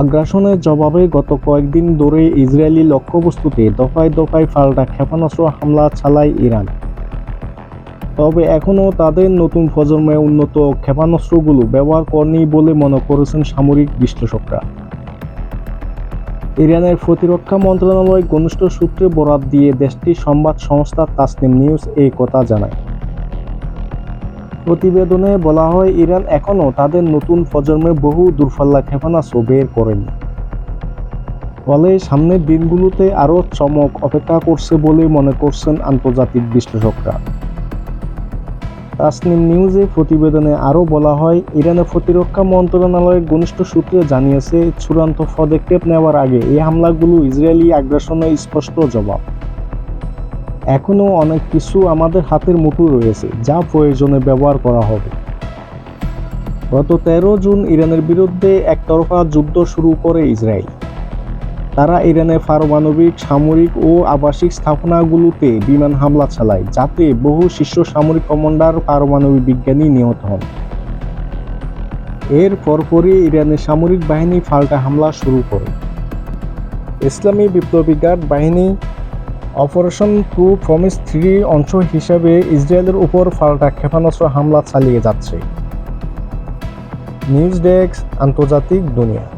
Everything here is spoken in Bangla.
আগ্রাসনের জবাবে গত কয়েকদিন ধরে ইসরায়েলি লক্ষ্যবস্তুতে দফায় দফায় পাল্টা ক্ষেপণাস্ত্র হামলা চালায় ইরান। তবে এখনও তাদের নতুন প্রজন্মে উন্নত ক্ষেপণাস্ত্রগুলো ব্যবহার করেনি বলে মনে করেছেন সামরিক বিশ্লেষকরা। ইরানের প্রতিরক্ষা মন্ত্রণালয় ঘনিষ্ঠ সূত্রে বরাত দিয়ে দেশটির সংবাদ সংস্থা তাসনিম নিউজ এই কথা জানায়। প্রতিবেদনে বলা হয়, ইরান এখনও তাদের নতুন প্রজন্মের বহু দূরপাল্লা ক্ষেপণাস্ত্র বের করেনি। ফলে সামনের দিনগুলোতে আরও চমক অপেক্ষা করছে বলে মনে করছেন আন্তর্জাতিক বিশ্লেষকরা। তাসনিম নিউজে প্রতিবেদনে আরও বলা হয় ইরানের প্রতিরক্ষা মন্ত্রণালয়ের ঘনিষ্ঠ সূত্রে জানিয়েছে, চূড়ান্ত পদক্ষেপ নেওয়ার আগে এই হামলাগুলো ইসরায়েলি আগ্রাসনের স্পষ্ট জবাব। এখনও অনেক কিছু আমাদের হাতের মুঠো রয়েছে, যা প্রয়োজনে ব্যবহার করা হবে। গত তেরো জুন ইরানের বিরুদ্ধে একতরফা যুদ্ধ শুরু করে ইসরায়েল। তারা ইরানের পারমাণবিক, সামরিক ও আবাসিক স্থাপনাগুলোতে বিমান হামলা চালায়, যাতে বহু শীর্ষ সামরিক কমান্ডার পারমাণবিক বিজ্ঞানী নিহত হন। এর পরপরই ইরানের সামরিক বাহিনী পাল্টা হামলা শুরু করে। ইসলামী বিপ্লবী গার্ড বাহিনী অপারেশন টু প্রমিস থ্রি অংশ হিসাবে ইসরায়েলের উপর পাল্টা ক্ষেপণাস্ত্র হামলা চালিয়ে যাচ্ছে। নিউজ ডেস্ক, আন্তর্জাতিক দুনিয়া।